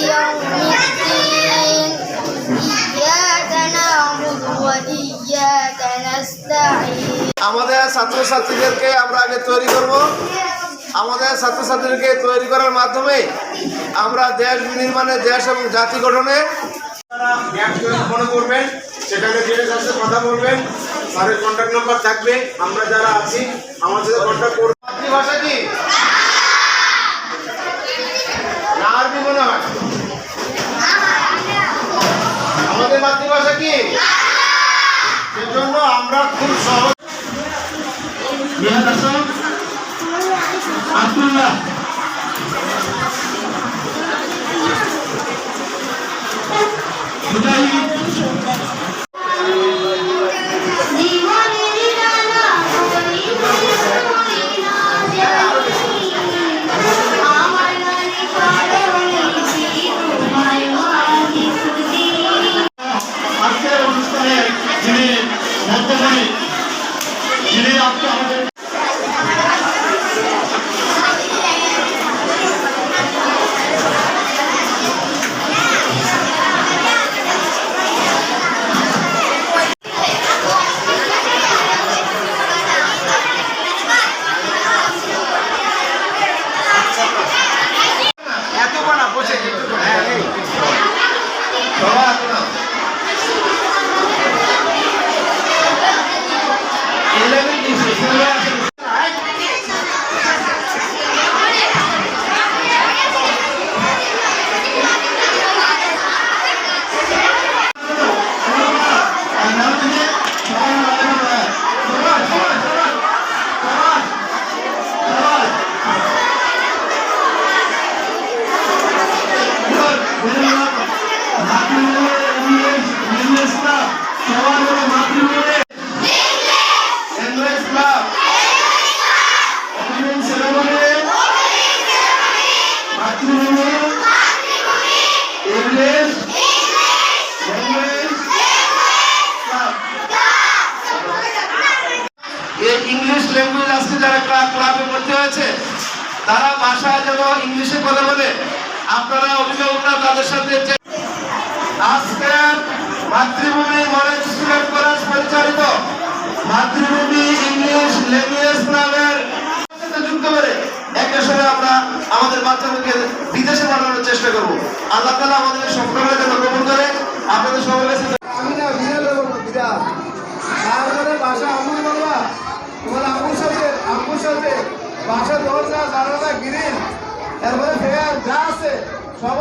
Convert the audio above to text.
يوم الدين إياك نعبد وإياك نستعين আমাদের ছাত্রছাত্রীদেরকে আমরা আগে তৈরি করব আমাদের ছাত্রছাত্রীদেরকে তৈরি করার মাধ্যমে আমরা দেশ নির্মাণে দেশ এবং জাতি গঠনে ব্যাংক মনে করবেন সেখানে জেনে সাথে কথা বলবেন স্যারের কন্ট্যাক্ট নাম্বার থাকবে আমরা যারা আছি আমার সাথে কন্ট্যাক্ট করব মাতৃভাষা কি না আরবি মনে হয় আমাদের মাতৃভাষা কি? সেজন্য আমরা খুব সহজ। আব্দুল্লাহ। আজকে আমাদের এত বানা বসে একটু করে। হ্যাঁ এই। বাবা, এত না। Eleven pieces, চলে আসুন। English club. Opening ceremony. Matribhumi English language club English language আজকে যারা ক্লাব ভর্তি হয়েছে, তারা ভাষায় যেন ইংলিশে কথা বলে। আপনারা অভিভাবকরা তাদের সাথে আজকের মাতৃভূমি মডেল স্টুডেন্ট কলেজ পরিচালিত মাতৃভূমি ইংলিশ ল্যাঙ্গুয়েজ সাথে যুক্ত করে একটা সময় আমরা আমাদের বাচ্চাদেরকে বিদেশে পাঠানোর চেষ্টা করব। আল্লাহ তালা আমাদের সফলতা বাসা দরজা জানালা গ্রিল এরপরে ফেয়ার যা আছে।